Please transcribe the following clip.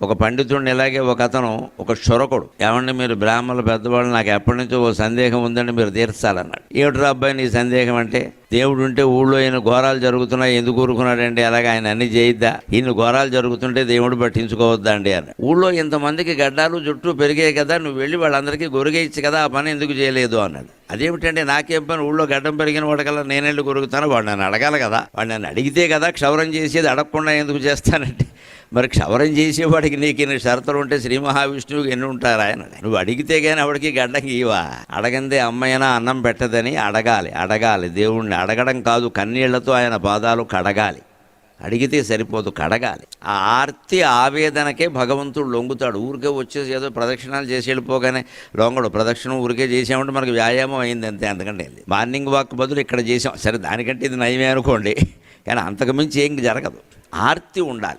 ఒక పండితుడిని ఇలాగే ఒక అతను ఒక క్షురకుడు ఏమండి మీరు బ్రాహ్మణులు పెద్దవాళ్ళు నాకు ఎప్పటి నుంచో ఓ సందేహం ఉందండి మీరు తీర్చాలన్నాడు. ఏమిట్రా అబ్బాయి నీ సందేహం అంటే? దేవుడు ఉంటే ఊళ్ళో ఈయన ఘోరాలు జరుగుతున్నాయి ఎందుకు ఊరుకున్నాడండి? అలాగే ఆయన అన్ని చేయిద్దా? ఈయన ఘోరాలు జరుగుతుంటే దేవుడు పట్టించుకోవద్దా అండి అని. ఊళ్ళో ఇంతమందికి గడ్డాలు జుట్టు పెరిగాయి కదా నువ్వు వెళ్ళి వాళ్ళందరికీ గొరిగేయచ్చు కదా ఆ పని ఎందుకు చేయలేదు అన్నాడు. అదేమిటండి నాకేం పని? ఊళ్ళో గడ్డం పెరిగిన వాడికల్లా నేనెళ్ళి కొరుకుతాను వాడు నన్ను అడగాలి కదా. వాడు నన్ను అడిగితే కదా క్షవరం చేసేది అడగకుండా ఎందుకు చేస్తానంటే మరి క్షవరం చేసేవాడికి నీకు ఎన్ని షరతులు ఉంటే శ్రీ మహావిష్ణువుకి ఎన్ని ఉంటారు? ఆయన నువ్వు అడిగితే కానీ ఆవిడకి గడ్డకి ఇవా అడగందే అమ్మైనా అన్నం పెట్టదని అడగాలి అడగాలి. దేవుణ్ణి అడగడం కాదు కన్నీళ్ళతో ఆయన పాదాలు కడగాలి. అడిగితే సరిపోదు కడగాలి. ఆ ఆర్తి ఆవేదనకే భగవంతుడు లొంగుతాడు. ఊరికే వచ్చేసి ఏదో ప్రదక్షిణాలు చేసి వెళ్ళిపోగానే లొంగడు. ప్రదక్షిణం ఊరికే చేసామంటే మనకు వ్యాయామం అయింది అంతే అందుకంటే మార్నింగ్ వాక్ బదులు ఇక్కడ చేసాం. సరే దానికంటే ఇది నయమే అనుకోండి. కానీ అంతకుమించి ఏం జరగదు. ఆర్తి ఉండాలి.